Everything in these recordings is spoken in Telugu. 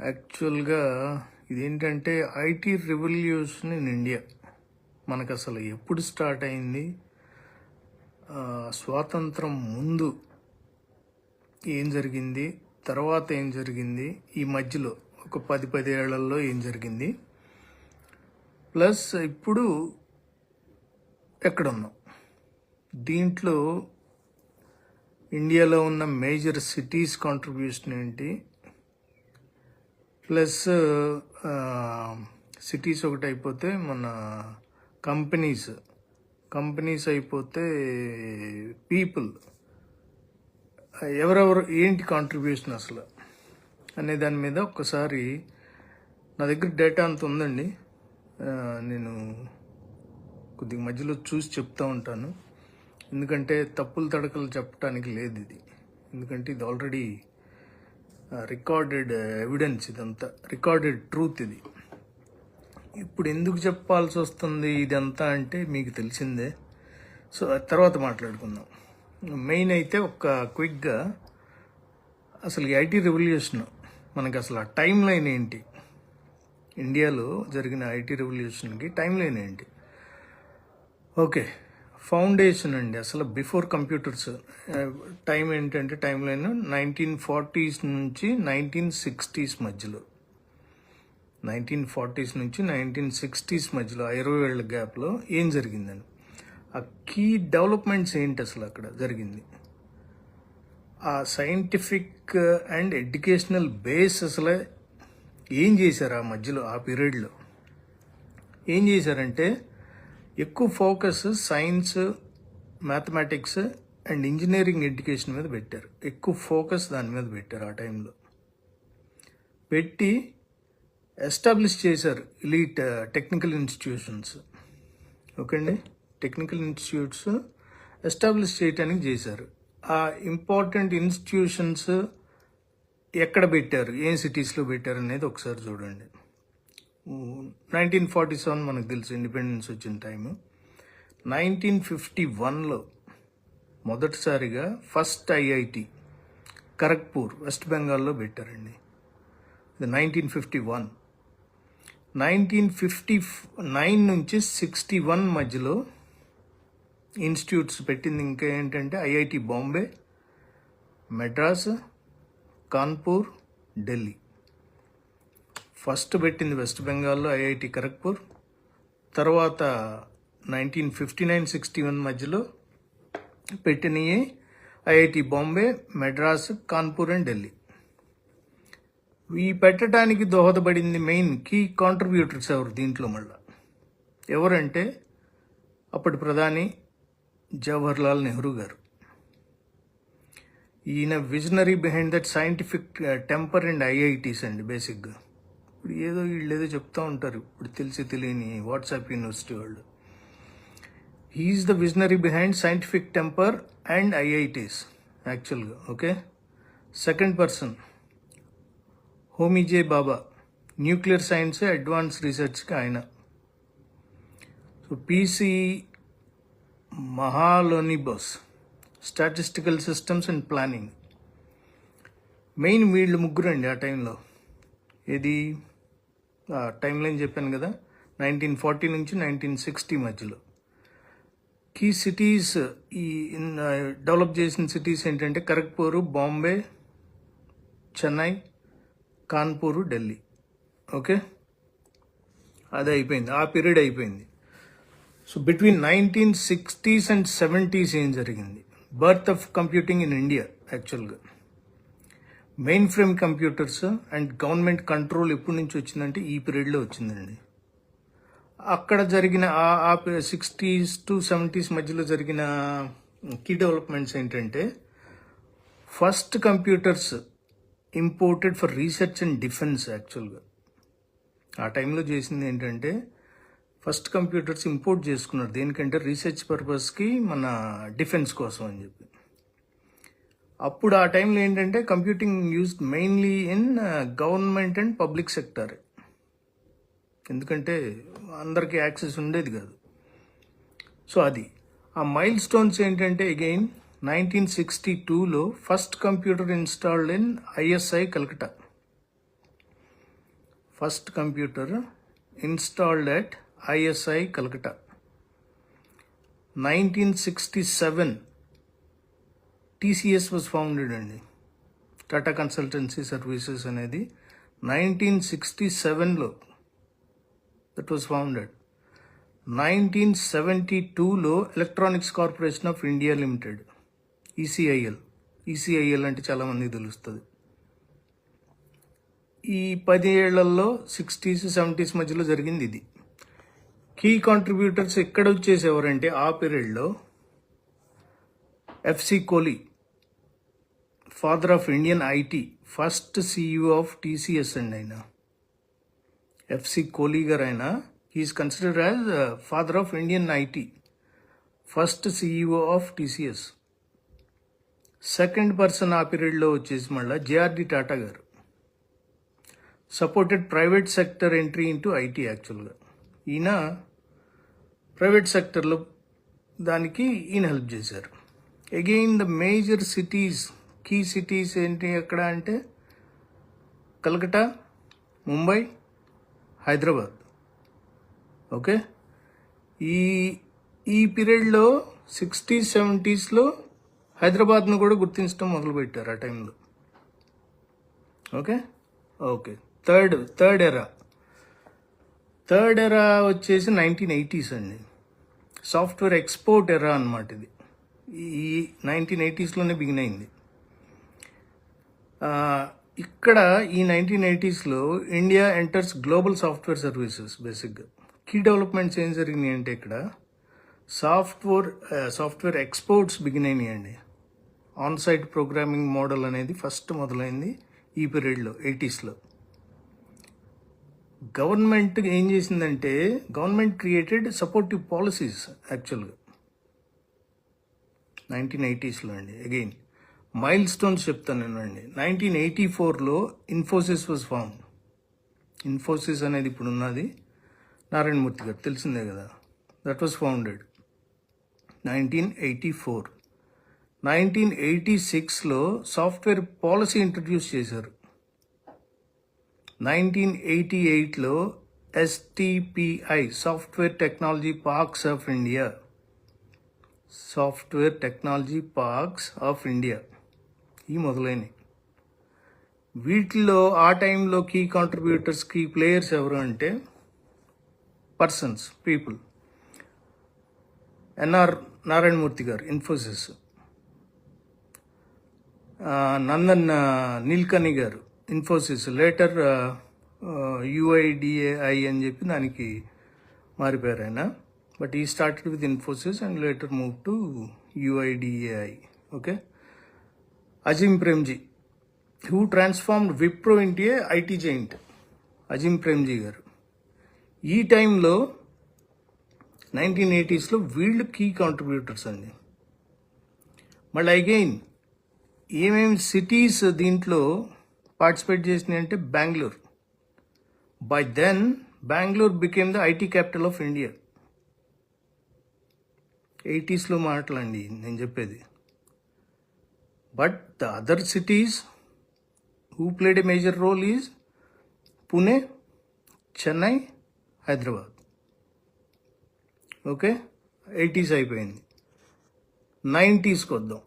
యాక్చువల్గా ఇదేంటంటే ఐటీ రెవల్యూషన్ ఇన్ ఇండియా. మనకు అసలు ఎప్పుడు స్టార్ట్ అయింది? స్వాతంత్రం ముందు ఏం జరిగింది? తర్వాత ఏం జరిగింది? ఈ మధ్యలో ఒక పది పది ఏం జరిగింది? ప్లస్ ఇప్పుడు ఎక్కడున్నాం? దీంట్లో ఇండియాలో ఉన్న మేజర్ సిటీస్ కాంట్రిబ్యూషన్ ఏంటి? ప్లస్ సిటీస్ ఒకటి అయిపోతే మన కంపెనీస్. కంపెనీస్ అయిపోతే పీపుల్. ఎవరెవరు ఏంటి కాంట్రిబ్యూషన్ అసలు? అనే దాని మీద ఒక్కసారి నా దగ్గర డేటా అంత ఉందండి. నేను కొద్దిగా మధ్యలో చూసి చెప్తా ఉంటాను. ఎందుకంటే తప్పులు తడకలు చెప్పడానికి లేదు ఇది. ఎందుకంటే ఇది ఆల్రెడీ రికార్డెడ్ ఎవిడెన్స్ ఇదంతా. రికార్డెడ్ ట్రూత్ ఇది. ఇప్పుడు ఎందుకు చెప్పాల్సి వస్తుంది ఇదంతా అంటే మీకు తెలిసిందే. సో తర్వాత మాట్లాడుకుందాం. మెయిన్ అయితే ఒక క్విక్గా అసలు ఈ ఐటీ రెవల్యూషన్ మనకి అసలు ఆ టైం లైన్ ఏంటి ఇండియాలో జరిగిన ఐటీ రెవల్యూషన్కి టైం లైన్ ఏంటి? ఓకే ఫౌండేషన్ అండి. అసలు బిఫోర్ కంప్యూటర్స్ టైం ఏంటంటే టైం లైన్ నైన్టీన్ ఫార్టీస్ నుంచి నైన్టీన్ సిక్స్టీస్ మధ్యలో. నైన్టీన్ ఫార్టీస్ నుంచి నైన్టీన్ సిక్స్టీస్ మధ్యలో ఇరవై ఏళ్ళ గ్యాప్లో ఏం జరిగిందని. ఆ కీ డెవలప్మెంట్స్ ఏంటి అసలు అక్కడ జరిగింది? ఆ సైంటిఫిక్ అండ్ ఎడ్యుకేషనల్ బేస్ అసలు ఏం చేశారు ఆ మధ్యలో ఆ పీరియడ్లో? ఏం చేశారంటే ఎక్కువ focus science mathematics and engineering education మీద పెట్టారు. ఎక్కువ ఫోకస్ దాని మీద పెట్టారు ఆ టైంలో. పెట్టి ఎస్టాబ్లిష్ చేశారు ఎలీట్ టెక్నికల్ ఇన్స్టిట్యూషన్స్. ఓకే అండి టెక్నికల్ ఇన్స్టిట్యూట్స్ ఎస్టాబ్లిష్ చేయడానికి చేశారు. ఆ ఇంపార్టెంట్ ఇన్స్టిట్యూషన్స్ ఎక్కడ పెట్టారు? ఏం సిటీస్లో పెట్టారు అనేది ఒకసారి చూడండి. నైన్టీన్ ఫార్టీ సెవెన్ మనకు తెలుసు ఇండిపెండెన్స్ వచ్చిన టైము నైన్టీన్ ఫిఫ్టీ వన్లో మొదటిసారిగా ఫస్ట్ ఐఐటి ఖరగ్పూర్ వెస్ట్ బెంగాల్లో పెట్టారండి. ఇది nineteen fifty one. Nineteen fifty nine నుంచి సిక్స్టీ వన్ మధ్యలో ఇన్స్టిట్యూట్స్ పెట్టింది ఇంకా ఏంటంటే ఐఐటి బాంబే మెడ్రాస్ కాన్పూర్ ఢిల్లీ. ఫస్ట్ పెట్టింది వెస్ట్ బెంగాల్లో ఐఐటి ఖరగ్పూర్ తర్వాత nineteen fifty nine sixty one మధ్యలో పెట్టినవి ఐఐటి బాంబే మెడ్రాస్ కాన్పూర్ అండ్ ఢిల్లీ. ఈ పెట్టడానికి దోహదపడింది మెయిన్ కీ కాంట్రిబ్యూటర్స్ ఎవరు దీంట్లో మళ్ళా? ఎవరంటే అప్పటి ప్రధాని జవహర్లాల్ నెహ్రూ గారు. ఈయన visionary behind that scientific temper and IITs అండి బేసిక్గా. ఇప్పుడు ఏదో వీళ్ళు ఏదో చెప్తూ ఉంటారు. ఇప్పుడు తెలిసి తెలియని వాట్సాప్ యూనివర్సిటీ వాళ్ళు. He's the visionary behind scientific temper and IITs యాక్చువల్గా okay second person Homi J Bhabha nuclear science advance రీసెర్చ్కి ఆయన. So PC Mahalanobis statistical systems and planning main వీళ్ళు ముగ్గురండి ఆ టైంలో ఏది? టైం లైన్ చెప్పాను కదా నైన్టీన్ ఫార్టీ నుంచి నైన్టీన్ సిక్స్టీ మధ్యలో. కీ సిటీస్ ఈ డెవలప్ చేసిన సిటీస్ ఏంటంటే ఖరగ్పూర్ బాంబే చెన్నై కాన్పూర్ ఢిల్లీ ఓకే అది అయిపోయింది. ఆ పీరియడ్ అయిపోయింది. So between nineteen sixties and seventies ఏం జరిగింది? Birth of computing in India యాక్చువల్గా mainframe computers and government control ఎప్పటి నుంచి వచ్చిందంటే ఈ పీరియడ్లో వచ్చిందండి. అక్కడ జరిగిన ఆ సిక్స్టీస్ టు సెవెంటీస్ మధ్యలో జరిగిన కీ డెవలప్మెంట్స్ ఏంటంటే first computers imported for research and defence యాక్చువల్గా. ఆ టైంలో చేసింది ఏంటంటే ఫస్ట్ కంప్యూటర్స్ ఇంపోర్ట్ చేసుకున్నారు. దేనికంటే రీసెర్చ్ పర్పస్కి మన డిఫెన్స్ కోసం అని చెప్పి. అప్పుడు ఆ టైంలో ఏంటంటే computing use mainly in uh, government and public sector. ఎందుకంటే అందరికీ యాక్సెస్ ఉండేది కాదు. సో అది. ఆ మైల్ స్టోన్స్ ఏంటంటే అగైన్ నైన్టీన్ సిక్స్టీ టూలో first computer installed in ISI Calcutta first computer installed at ISI Calcutta nineteen sixty seven TCS was founded అండి. టాటా కన్సల్టెన్సీ సర్వీసెస్ అనేది నైన్టీన్ సిక్స్టీ సెవెన్లో that was founded nineteen seventy టూలో electronics corporation of India limited ECIL ECIL అంటే చాలామందికి తెలుస్తుంది. ఈ పది ఏళ్ళలో సిక్స్టీస్ సెవెంటీస్ మధ్యలో జరిగింది ఇది. కీ కాంట్రిబ్యూటర్స్ ఎక్కడ వచ్చేసేవారంటే ఆ పీరియడ్లో FC Kohli father of Indian IT first CEO of TCS అండి ఆయన. ఎఫ్సి కోహ్లీ గారు ఆయన. He's considered as father of Indian IT first CEO of TCS second person ఆ పీరియడ్లో వచ్చేసి మళ్ళీ JRD Tata garu. Supported private sector entry into IT యాక్చువల్గా ఈయన ప్రైవేట్ సెక్టర్లో దానికి ఈయన హెల్ప్ చేశారు. Again the major cities key cities ఏంటి ఎక్కడ అంటే? కలకటా ముంబై హైదరాబాద్. ఓకే? ఈ ఈ పీరియడ్లో సిక్స్టీస్ సెవెంటీస్లో హైదరాబాద్ను కూడా గుర్తించడం మొదలుపెట్టారు ఆ టైంలో. Okay? Okay. Third third era. Third era వచ్చేసి నైన్టీన్ ఎయిటీస్ అండి. సాఫ్ట్వేర్ ఎక్స్పోర్ట్ ఎరా అన్నమాట ఇది. ఈ నైన్టీన్ ఎయిటీస్లోనే బిగిన్ అయింది. ఇక్కడ ఈ nineteen ఎయిటీస్లో India enters global software services బేసిక్గా కీ డెవలప్మెంట్స్ ఏం జరిగినాయి అంటే ఇక్కడ సాఫ్ట్వేర్ సాఫ్ట్వేర్ ఎక్స్పోర్ట్స్ బిగిన్ అయినాయండి ఆన్ సైట్ ప్రోగ్రామింగ్ మోడల్ అనేది ఫస్ట్ మొదలైంది ఈ పీరియడ్లో ఎయిటీస్లో. గవర్నమెంట్ ఏం చేసిందంటే గవర్నమెంట్ క్రియేటెడ్ సపోర్టివ్ పాలసీస్ యాక్చువల్గా నైన్టీన్ ఎయిటీస్లో అండి అగైన్ మైల్ స్టోన్స్ చెప్తాను నేను అండి నైన్టీన్ ఎయిటీ ఫోర్లో ఇన్ఫోసిస్ వాజ్ ఫామ్ ఇన్ఫోసిస్ అనేది ఇప్పుడు ఉన్నది. నారాయణమూర్తి గారు తెలిసిందే కదా. That was founded nineteen eighty four nineteen eighty సిక్స్లో సాఫ్ట్వేర్ పాలసీ ఇంట్రడ్యూస్ చేశారు నైన్టీన్ ఎయిటీ ఎయిట్లో STPI software technology parks of India software technology parks of India ఈ మొదలైనవి. వీటిలో ఆ టైంలో కీ కాంట్రిబ్యూటర్స్ కీ ప్లేయర్స్ ఎవరు అంటే పర్సన్స్ పీపుల్ ఎన్ఆర్ నారాయణమూర్తి గారు ఇన్ఫోసిస్ నందన్ నీల్కని గారు ఇన్ఫోసిస్ లేటర్ యుఐడిఏఐ అని చెప్పి దానికి మారిపోయారు ఆయన. బట్ ఈ started with Infosys and later move to UIDAI okay Azim Premji who transformed Wipro into IT giant Azim Premji గారు. ఈ టైంలో నైన్టీన్ ఎయిటీస్లో వీళ్ళు కీ కాంట్రిబ్యూటర్స్ అండి. మళ్ళీ అగైన్ ఏమేమి సిటీస్ దీంట్లో పార్టిసిపేట్ చేసినాయి అంటే Bengaluru by then Bengaluru became the IT capital of India ఎయిటీస్లో మాటలండి నేను చెప్పేది. But the other cities who played a major role is Pune Chennai Hyderabad okay eighties అయిపోయింది. నైంటీస్కి వద్దాం.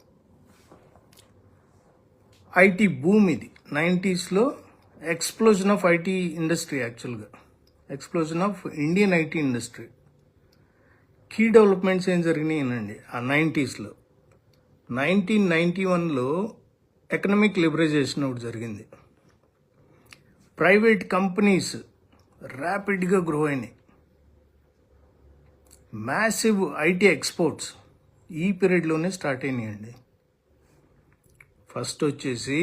ఐటీ భూమ్ ఇది. నైంటీస్లో ఎక్స్ప్లోజన్ ఆఫ్ ఐటీ ఇండస్ట్రీ యాక్చువల్గా explosion of Indian IT industry key developments ఏం జరిగినాయినండి ఆ నైంటీస్లో నైన్టీన్ నైంటీ వన్లో ఎకనామిక్ లిబరైజేషన్ ఒకటి జరిగింది. ప్రైవేట్ కంపెనీస్ ర్యాపిడ్గా గ్రో అయినాయి. మ్యాసివ్ ఐటీ ఎక్స్పోర్ట్స్ ఈ పీరియడ్లోనే స్టార్ట్ అయినాయండి. ఫస్ట్ వచ్చేసి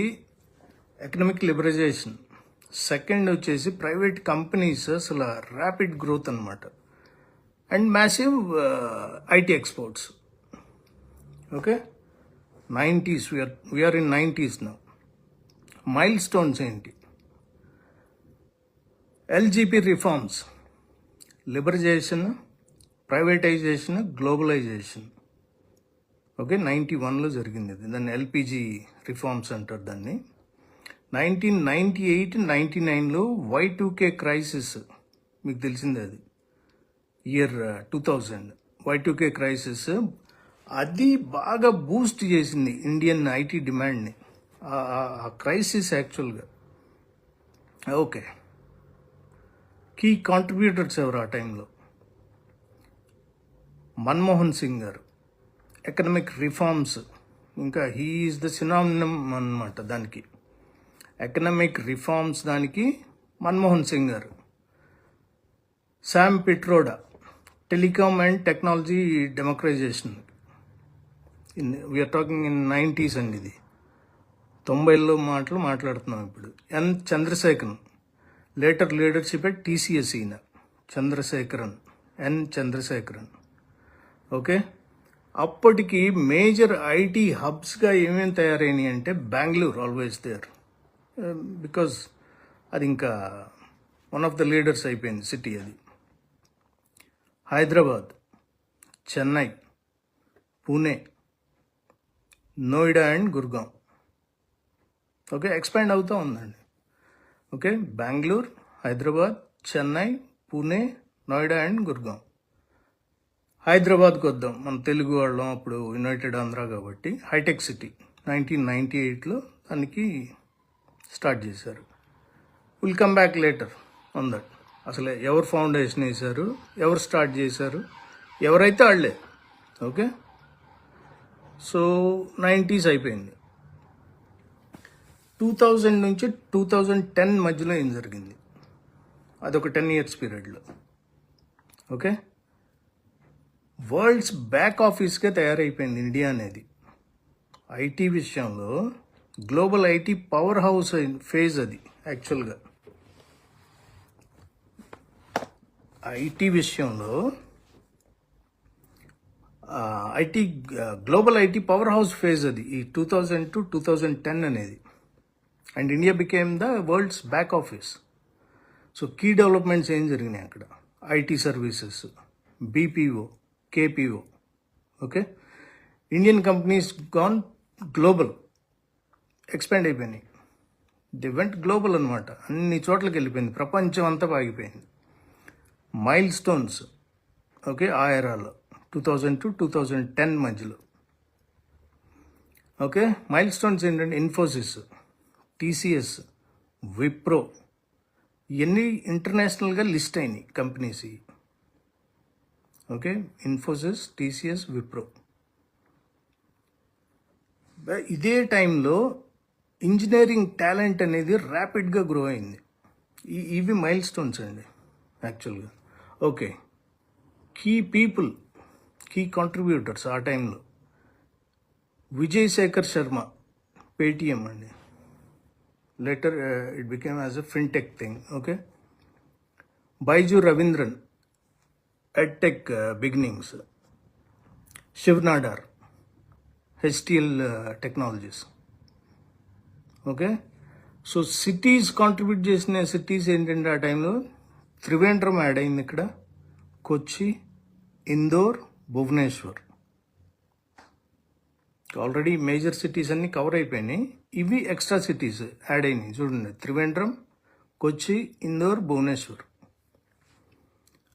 ఎకనామిక్ లిబరైజేషన్ సెకండ్ వచ్చేసి ప్రైవేట్ కంపెనీస్ అసలు ర్యాపిడ్ గ్రోత్ అనమాట and massive IT exports okay nineties we're we're in nineties నా మైల్ స్టోన్స్ ఏంటి LGP reforms liberalisation privatisation globalisation okay ninety వన్లో జరిగింది అది. దాన్ని ఎల్పిజి రిఫార్మ్స్ అంటారు దాన్ని. నైన్టీన్ నైంటీ ఎయిట్ నైన్టీ నైన్లో వై టూకే క్రైసిస్ మీకు తెలిసిందే అది. Year two thousand Y2K crisis అది బాగా బూస్ట్ చేసింది ఇండియన్ ఐటీ డిమాండ్ని ఆ- క్రైసిస్ యాక్చువల్గా ఓకే. కీ కాంట్రిబ్యూటర్స్ ఎవరు ఆ టైంలో మన్మోహన్ సింగ్ గారు. ఎకనమిక్ రిఫార్మ్స్ ఇంకా హీ ఈజ్ ద సినామినం అనమాట దానికి. ఎకనమిక్ రిఫార్మ్స్ దానికి Manmohan Singh garu. Sam Pitroda telecom and technology democratisation we're talking in nineties అండి ఇది. తొంభైలో మాటలు మాట్లాడుతున్నాం ఇప్పుడు. N Chandrasekaran later leadership at TCS ఈయన చంద్రశేఖరన్ ఎన్ చంద్రశేఖరన్. ఓకే అప్పటికి మేజర్ ఐటీ హబ్స్గా ఏమేమి తయారైనాయి అంటే బెంగళూరు ఆల్వేస్ దేర్ బికాజ్ అది ఇంకా వన్ ఆఫ్ ద లీడర్స్ అయిపోయింది సిటీ అది. Hyderabad Chennai Pune Noida and Gurgaon okay expand అవుతూ ఉందండి. ఓకే బెంగళూరు హైదరాబాద్ చెన్నై పూణే నోయిడా అండ్ గుర్గాం హైదరాబాద్కి వద్దాం. మన తెలుగు వాళ్ళం అప్పుడు యునైటెడ్ ఆంధ్ర కాబట్టి. హైటెక్ సిటీ నైన్టీన్ నైంటీ ఎయిట్లో దానికి స్టార్ట్ చేశారు. Will come back later on that అసలు ఎవరు ఫౌండేషన్ వేశారు ఎవరు స్టార్ట్ చేశారు ఎవరైతే వాళ్ళే ఓకే? సో నైంటీస్ అయిపోయింది. టూ థౌజండ్ నుంచి టూ థౌజండ్ టెన్ మధ్యలో ఏం జరిగింది? అదొక టెన్ ఇయర్స్ పీరియడ్లో. ఓకే? వరల్డ్స్ బ్యాక్ ఆఫీస్కే తయారైపోయింది ఇండియా అనేది. ఐటీ విషయంలో global IT power house phase అది యాక్చువల్గా. ఐటీ విషయంలో IT global IT powerhouse phase అది ఈ two thousand to two thousand ten అనేది. And India became the world's back office. So key developments ఏం జరిగినాయి అక్కడ? IT services BPO KPO okay? Indian companies gone global expand అయిపోయినాయి. ది వెంట్ గ్లోబల్ అనమాట అన్ని చోట్లకి వెళ్ళిపోయింది. ప్రపంచం అంతా ఆగిపోయింది. Milestones okay? ఆ ఎరాలో two thousand to two thousand ten మధ్యలో. ఓకే? మైల్ స్టోన్స్ ఏంటంటే ఇన్ఫోసిస్ టీసీఎస్ విప్రో ఇవన్నీ ఇంటర్నేషనల్గా లిస్ట్ అయినాయి companies okay? Infosys TCS Wipro. ఇదే టైంలో ఇంజనీరింగ్ టాలెంట్ అనేది ర్యాపిడ్గా గ్రో అయింది. ఈ- ఇవి మైల్ స్టోన్స్ అండి యాక్చువల్గా. Okay? Key people key contributors ఆ టైంలో. విజయ్ శేఖర్ శర్మ పేటిఎం అండి. Later it became as a fintech thing okay Byju Raveendran edtech beginnings Shivnadar HCL technologies okay so cities contribute చేసిన సిటీస్ ఏంటంటే ఆ టైంలో త్రివేంద్రం యాడ్ అయింది ఇక్కడ. Kochi Indore Bhubaneswar. Already major cities అన్ని కవర్ అయిపోయినాయి. ఇవి ఎక్స్ట్రా సిటీస్ యాడ్ అయినాయి. చూడండి త్రివేంద్రం కొచ్చి ఇందోర్ భువనేశ్వర్.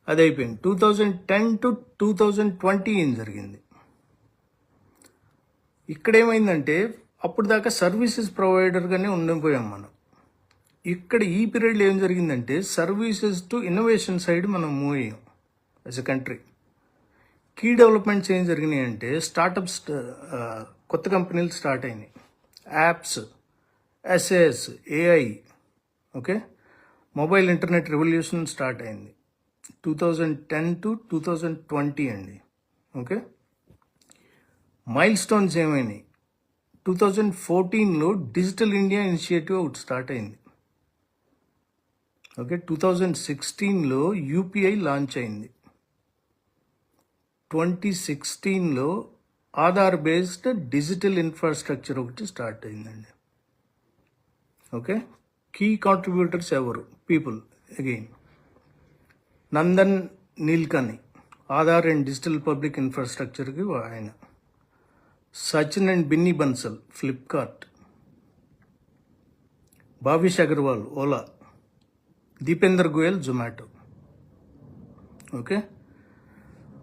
అది అయిపోయింది two thousand ten to two thousand twenty ఏం జరిగింది? ఇక్కడ ఏమైందంటే అప్పుడు దాకా సర్వీసెస్ ప్రొవైడర్గానే ఉండిపోయాం మనం. ఇక్కడ ఈ పీరియడ్లో ఏం జరిగిందంటే సర్వీసెస్ టు ఇన్నోవేషన్ సైడ్ మనం మూవ్ అయ్యాం. As a country key developments ఏం జరిగినాయి అంటే స్టార్టప్స్ కొత్త కంపెనీలు స్టార్ట్ అయినాయి. Apps SaaS AI okay? Mobile internet revolution start అయింది. Two thousand ten to two thousand twenty అండి. ఓకే? మైల్ స్టోన్స్ ఏమైనాయి? టూ థౌజండ్ ఫోర్టీన్లో డిజిటల్ ఇండియా ఇనిషియేటివ్ ఒకటి స్టార్ట్ అయింది. ఓకే? టూ థౌజండ్ సిక్స్టీన్లో యూపీఐ లాంచ్ అయింది. ట్వంటీ సిక్స్టీన్లో ఆధార్ బేస్డ్ డిజిటల్ ఇన్ఫ్రాస్ట్రక్చర్ ఒకటి స్టార్ట్ అయిందండి. ఓకే? కీ కాంట్రిబ్యూటర్స్ ఎవరు? People again. Nandan Nilekani Aadhaar and digital public ఇన్ఫ్రాస్ట్రక్చర్కి ఆయన. Sachin and Binny Bansal Flipkart. Bhavish Aggarwal Ola. Deepinder Goyal Zomato. Okay?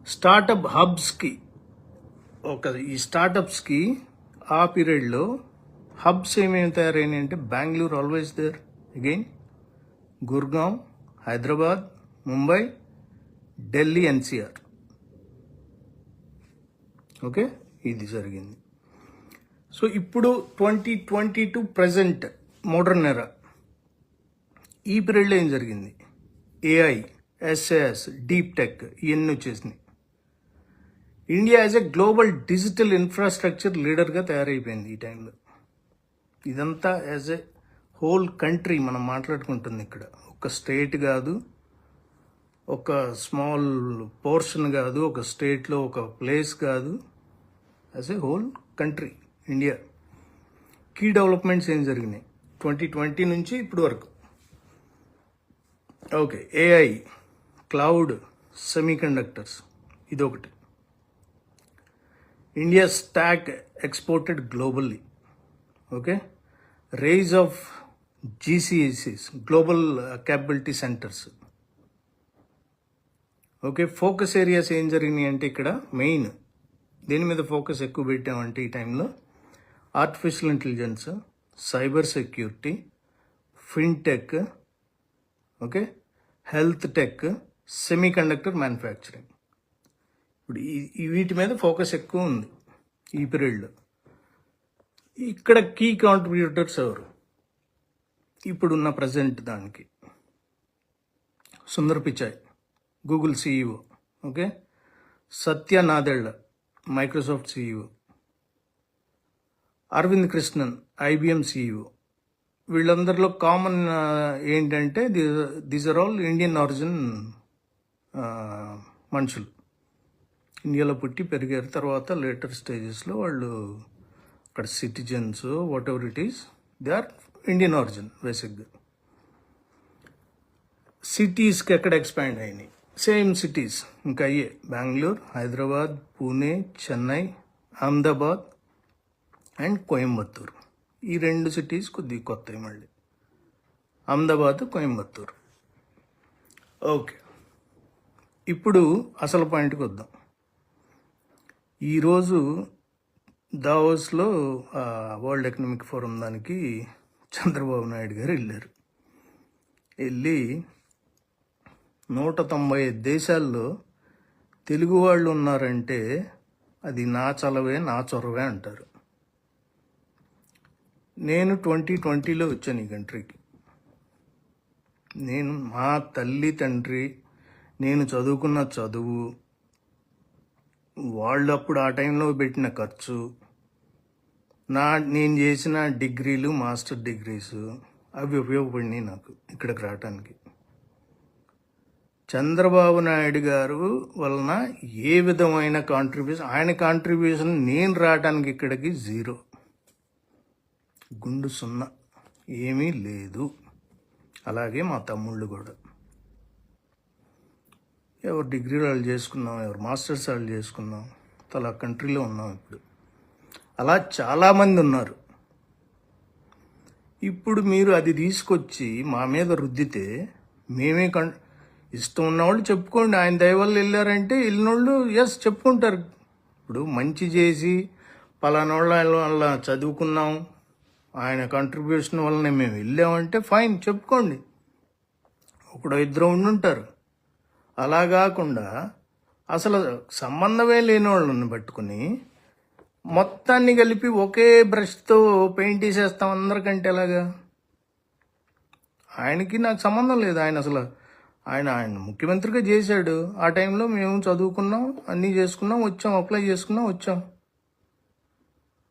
Startup హబ్స్కి ఒక ఈ స్టార్టప్స్కి ఆ పీరియడ్లో హబ్స్ ఏమేమి తయారైనాయి అంటే Bengaluru always there again Gurgaon Hyderabad Mumbai Delhi NCR. Okay? ఇది జరిగింది. సో ఇప్పుడు twenty twenty to present modern era. ఈ పీరియడ్లో ఏం జరిగింది? ఏఐ ఎస్ఏఎస్ డీప్ టెక్ ఇవన్నీ వచ్చేసినాయి. India as a global digital infrastructure లీడర్గా తయారైపోయింది ఈ టైంలో ఇదంతా యాజ్ ఎ హోల్ కంట్రీ మనం మాట్లాడుకుంటుంది ఇక్కడ. ఒక స్టేట్ కాదు ఒక స్మాల్ పోర్షన్ కాదు ఒక స్టేట్లో ఒక ప్లేస్ కాదు as a whole country India key developments ఏం జరిగినాయి? ట్వంటీ ట్వంటీ నుంచి ఇప్పుడు వరకు. Okay AI cloud semiconductors ఇదొకటి. India stack exported globally okay rise of GCCs global capability centres okay focus areas ఏం జరిగినాయి అంటే ఇక్కడ మెయిన్ దీని మీద ఫోకస్ ఎక్కువ పెట్టామంటే ఈ టైంలో artificial intelligence cyber security fintech okay health tech semiconductor manufacturing ఇప్పుడు ఈ- వీటి మీద ఫోకస్ ఎక్కువ ఉంది ఈ పీరియడ్లో. ఇక్కడ కీ కాంట్రిబ్యూటర్స్ ఎవరు? ఇప్పుడున్న ప్రజెంట్ దానికి. Sundar Pichai Google CEO okay? Satya Nadella Microsoft CEO Arvind Krishnan IBM CEO వీళ్ళందరిలో common ఏంటంటే these are all Indian origin మనుషులు. ఇండియాలో పుట్టి పెరిగారు. తర్వాత లేటర్ స్టేజెస్లో వాళ్ళు అక్కడ citizens whatever it is they are Indian origin బేసిక్గా సిటీస్కి ఎక్కడ ఎక్స్పాండ్ అయినాయి? సేమ్ సిటీస్ ఇంకా అయ్యే. బెంగళూరు హైదరాబాద్ పూణే చెన్నై అహ్మదాబాద్ అండ్ కోయంబత్తూరు ఈ రెండు సిటీస్ కొద్దిగా కొత్తవి మళ్ళీ. అహ్మదాబాద్ కోయంబత్తూరు ఓకే ఇప్పుడు అసలు పాయింట్కి వద్దాం. ఈరోజు దావోస్లో వరల్డ్ ఎకనామిక్ ఫోరం దానికి చంద్రబాబు నాయుడు గారు వెళ్ళారు. వెళ్ళి నూట తొంభై ఐదు దేశాల్లో తెలుగు వాళ్ళు ఉన్నారంటే అది నా చలవే నా చొరవే అంటారు. నేను ట్వంటీ ట్వంటీలో వచ్చాను ఈ కంట్రీకి. నేను మా తల్లి తండ్రి నేను చదువుకున్న చదువు వాళ్ళు అప్పుడు ఆ టైంలో పెట్టిన ఖర్చు నా నేను చేసిన డిగ్రీలు మాస్టర్ డిగ్రీస్ అవి ఉపయోగపడినాయి నాకు ఇక్కడికి రావటానికి. చంద్రబాబు నాయుడు గారు వలన ఏ విధమైన కాంట్రిబ్యూషన్ ఆయన కాంట్రిబ్యూషన్ నేను రావడానికి ఇక్కడికి జీరో గుండు సున్నా ఏమీ లేదు. అలాగే మా తమ్ముళ్ళు కూడా. ఎవరు డిగ్రీలు వాళ్ళు చేసుకున్నాం ఎవరు మాస్టర్స్ వాళ్ళు చేసుకున్నాం తల కంట్రీలో ఉన్నాం ఇప్పుడు. అలా చాలామంది ఉన్నారు. ఇప్పుడు మీరు అది తీసుకొచ్చి మా మీద రుద్దితే మేమే కం ఇష్టం ఉన్నవాళ్ళు చెప్పుకోండి. ఆయన దయవల్ల వెళ్ళారంటే వెళ్ళారంటే వెళ్ళినోళ్ళు ఎస్ చెప్పుకుంటారు. ఇప్పుడు మంచి చేసి పలానోళ్ళ వల్ల చదువుకున్నాం ఆయన కంట్రిబ్యూషన్ వల్లనే మేము వెళ్ళామంటే ఫైన్ చెప్పుకోండి. ఒకడో ఇద్దరు ఉండుంటారు. అలా కాకుండా అసలు సంబంధమే లేని వాళ్ళని పట్టుకుని మొత్తాన్ని కలిపి ఒకే బ్రష్తో పెయింట్ వేసేస్తాం అందరికంటే ఎలాగా? ఆయనకి నాకు సంబంధం లేదు. ఆయన అసలు ఆయన ఆయన ముఖ్యమంత్రిగా చేశాడు. ఆ టైంలో మేము చదువుకున్నాం అన్నీ చేసుకున్నాం వచ్చాం అప్లై చేసుకున్నాం వచ్చాం.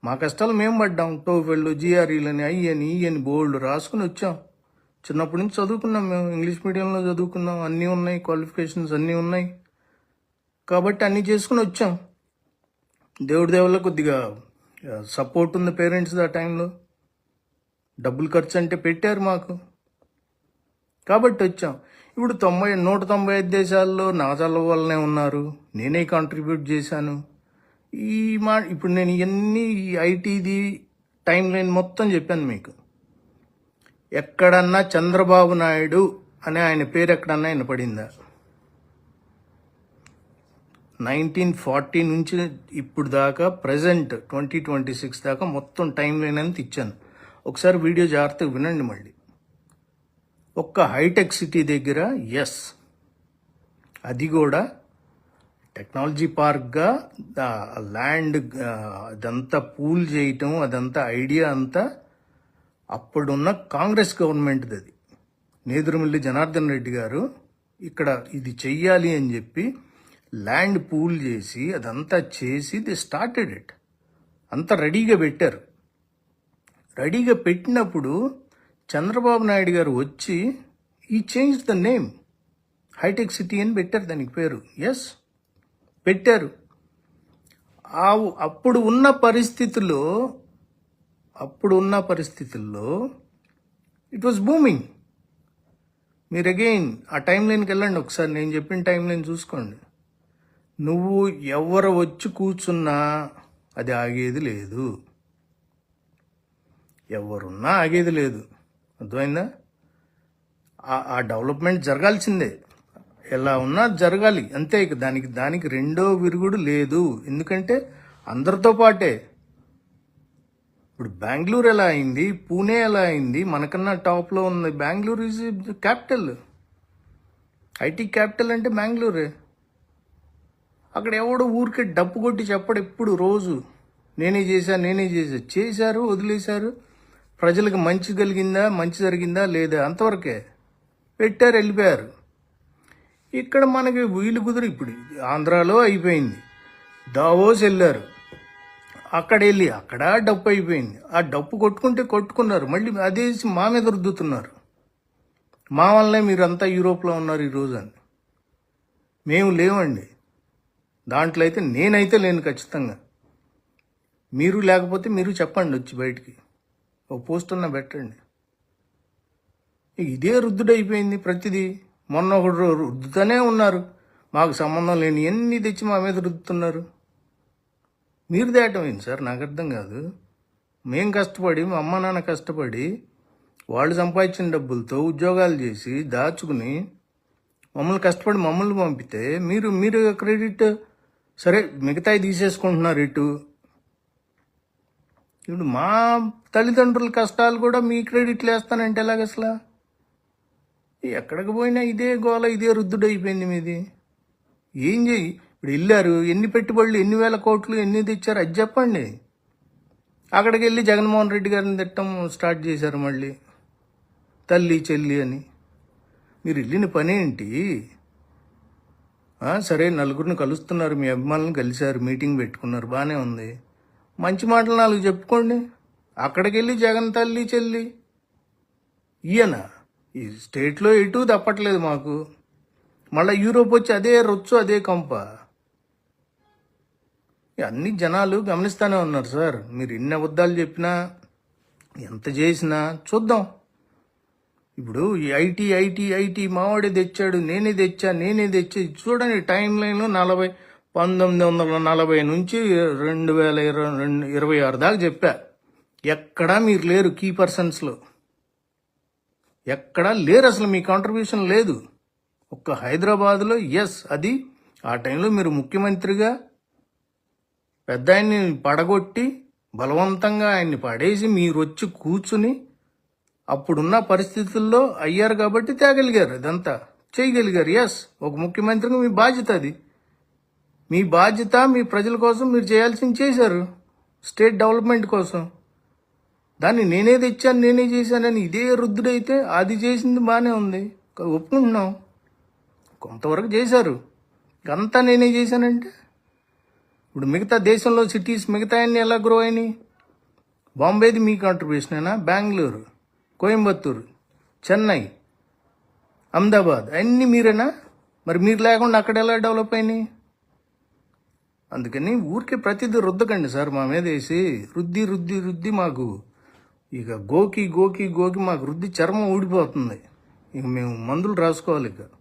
మా కష్టాలు మేము పడ్డాం. టోఫెళ్ళు జిఆర్ఈలని అయ్యని ఇయని బోల్డ్ రాసుకుని వచ్చాం. చిన్నప్పటి నుంచి చదువుకున్నాం మేము. ఇంగ్లీష్ మీడియంలో చదువుకున్నాం. అన్నీ ఉన్నాయి. క్వాలిఫికేషన్స్ అన్నీ ఉన్నాయి. కాబట్టి అన్నీ చేసుకుని వచ్చాం. దేవుడి దేవుళ్ళ కొద్దిగా సపోర్ట్ ఉంది పేరెంట్స్ ఆ టైంలో. డబ్బులు ఖర్చు అంటే పెట్టారు మాకు. కాబట్టి వచ్చాం. ఇప్పుడు తొంభై నూట తొంభై ఐదు దేశాల్లో నా వల్లనే ఉన్నారు. నేనే కాంట్రిబ్యూట్ చేశాను. ఈ మా ఇప్పుడు నేను ఇవన్నీ ఐటీది టైం లైన్ మొత్తం చెప్పాను మీకు. ఎక్కడన్నా చంద్రబాబు నాయుడు అనే ఆయన పేరు ఎక్కడన్నా వినపడిందా? నైన్టీన్ ఫార్టీ నుంచి ఇప్పుడు దాకా ప్రజెంట్ ట్వంటీ ట్వంటీ సిక్స్ దాకా మొత్తం టైం లైన్ అంతా ఇచ్చాను. ఒకసారి వీడియో జాగ్రత్తగా వినండి మళ్ళీ. ఒక్క హైటెక్ సిటీ దగ్గర ఎస్ అది కూడా టెక్నాలజీ పార్క్గా ల్యాండ్ అదంతా పూల్ చేయటం అదంతా ఐడియా అంతా అప్పుడున్న కాంగ్రెస్ గవర్నమెంట్ది అది. నేదురుమిల్లి జనార్దన్ రెడ్డి గారు ఇక్కడ ఇది చెయ్యాలి అని చెప్పి ల్యాండ్ పూల్ చేసి అదంతా చేసి ది స్టార్టెడ్ ఇట్. అంతా రెడీగా పెట్టారు. రెడీగా పెట్టినప్పుడు చంద్రబాబు నాయుడు గారు వచ్చి ఈ change the name hitech city అని పెట్టారు దానికి పేరు. ఎస్ పెట్టారు. ఆ అప్పుడు ఉన్న పరిస్థితుల్లో అప్పుడు ఉన్న పరిస్థితుల్లో ఇట్ వాజ్ బూమింగ్ మీరు అగైన్ ఆ టైం లైన్కి వెళ్ళండి. ఒకసారి నేను చెప్పిన టైం లైన్ చూసుకోండి. నువ్వు ఎవరు వచ్చి కూర్చున్నా అది ఆగేది లేదు. ఎవరున్నా ఆగేది లేదు. అర్థమైందా? ఆ- ఆ డెవలప్మెంట్ జరగాల్సిందే. ఎలా ఉన్నా జరగాలి. అంతే ఇక దానికి దానికి రెండో విరుగుడు లేదు. ఎందుకంటే అందరితో పాటే ఇప్పుడు బెంగళూరు ఎలా అయింది? పూణే ఎలా అయింది? మనకన్నా టాప్లో ఉంది. Bengaluru is capital IT capital అంటే బెంగళూరే. అక్కడ ఎవడో ఊరికే డప్పు కొట్టి చెప్పడు ఎప్పుడు రోజు. నేనే చేశా నేనే చేశా. చేశారు వదిలేశారు. ప్రజలకు మంచి కలిగిందా మంచి జరిగిందా లేదా? అంతవరకే. పెట్టారు వెళ్ళిపోయారు. ఇక్కడ మనకి వీలు కుదిరి ఇప్పుడు. ఆంధ్రాలో అయిపోయింది. దావోస్ వెళ్ళారు. అక్కడ వెళ్ళి అక్కడ డప్పు అయిపోయింది. ఆ డప్పు కొట్టుకుంటే కొట్టుకున్నారు. మళ్ళీ అదేసి మా మీద రుద్దుతున్నారు. మా వల్లనే మీరంతా యూరోప్లో ఉన్నారు ఈరోజు అని. మేము లేవండి. దాంట్లో అయితే నేనైతే లేను ఖచ్చితంగా. మీరు లేకపోతే మీరు చెప్పండి వచ్చి బయటికి. ఒక పోస్ట్ అన్న పెట్టండి. ఇదే రుద్దుడైపోయింది ప్రతిదీ. మొన్న ఒకడు రుద్దుతూనే ఉన్నారు. మాకు సంబంధం లేని ఎన్ని తెచ్చి మా మీద రుద్దుతున్నారు? మీరు తేటం సార్? నాకు అర్థం కాదు. మేం కష్టపడి మా అమ్మ నాన్న కష్టపడి వాళ్ళు సంపాదించిన డబ్బులతో ఉద్యోగాలు చేసి దాచుకుని మమ్మల్ని కష్టపడి మమ్మల్ని పంపితే మీరు మీరు క్రెడిట్ సరే మిగతాయి తీసేసుకుంటున్నారు ఇటు. ఇప్పుడు మా తల్లిదండ్రుల కష్టాలు కూడా మీ క్రెడిట్లు వేస్తానంటే ఎలాగ అసలు? ఎక్కడికి పోయినా ఇదే గోల ఇదే రుద్దుడైపోయింది అయిపోయింది మీది. ఏం చెయ్యి? ఇప్పుడు వెళ్ళారు ఎన్ని పెట్టుబడులు ఎన్ని వేల కోట్లు ఎన్ని తెచ్చారు అది చెప్పండి. అక్కడికి వెళ్ళి జగన్మోహన్ రెడ్డి గారిని తిట్టం స్టార్ట్ చేశారు మళ్ళీ. తల్లి చెల్లి అని. మీరు వెళ్ళిన పని ఏంటి సరే నలుగురిని కలుస్తున్నారు మీ అభిమానులను కలిశారు మీటింగ్ పెట్టుకున్నారు బాగానే ఉంది. మంచి మాటలు నాలుగు చెప్పుకోండి. అక్కడికి వెళ్ళి జగన్ తల్లి చెల్లి. ఈయన? ఈ స్టేట్లో ఎటు తప్పట్లేదు మాకు. మళ్ళీ యూరోప్ వచ్చి అదే రొచ్చు అదే కంప. అన్ని జనాలు గమనిస్తూనే ఉన్నారు సార్. మీరు ఎన్ని అబద్ధాలు చెప్పినా ఎంత చేసినా చూద్దాం. ఇప్పుడు ఈ ఐటీ ఐటీ ఐటీ మావాడే తెచ్చాడు నేనే తెచ్చా నేనే తెచ్చా. చూడండి టైం లైన్ నలభై పంతొమ్మిది వందల నలభై నుంచి రెండు వేల ఇరవై రెండు ఇరవై ఆరు దాకా చెప్పా. ఎక్కడా మీరు లేరు కీ పర్సన్స్లో ఎక్కడా లేరు అసలు మీ కాంట్రిబ్యూషన్ లేదు. ఒక్క హైదరాబాద్లో ఎస్ అది ఆ టైంలో మీరు ముఖ్యమంత్రిగా పెద్ద ఆయన్ని పడగొట్టి బలవంతంగా ఆయన్ని పడేసి మీరు వచ్చి కూర్చుని అప్పుడున్న పరిస్థితుల్లో అయ్యారు కాబట్టి తేగలిగారు. ఇదంతా చేయగలిగారు. ఎస్ ఒక ముఖ్యమంత్రికి మీ బాధ్యత అది. మీ బాధ్యత మీ ప్రజల కోసం మీరు చేయాల్సింది చేశారు. స్టేట్ డెవలప్మెంట్ కోసం. దాన్ని నేనే తెచ్చాను నేనే చేశానని ఇదే రుద్దుడైతే అది చేసింది బాగానే ఉంది. ఒప్పుకుంటున్నాం. కొంతవరకు చేశారు. అంతా నేనే చేశానంటే ఇప్పుడు మిగతా దేశంలో సిటీస్ మిగతా అన్ని ఎలా గ్రో అయినాయి? బాంబేది మీ కాంట్రిబ్యూషనేనా బెంగళూరు కోయంబత్తూరు చెన్నై అహ్మదాబాద్ అన్నీ మీరేనా? మరి మీరు లేకుండా అక్కడ ఎలా డెవలప్ అయినాయి? అందుకని ఊరికే ప్రతిదీ రుద్దకండి సార్ మా మీద వేసి రుద్ది రుద్ది రుద్ది మాకు ఇక గోకి గోకి గోకి మాకు రుద్ది చర్మం ఊడిపోతుంది. ఇక మేము మందులు రాసుకోవాలి ఇక.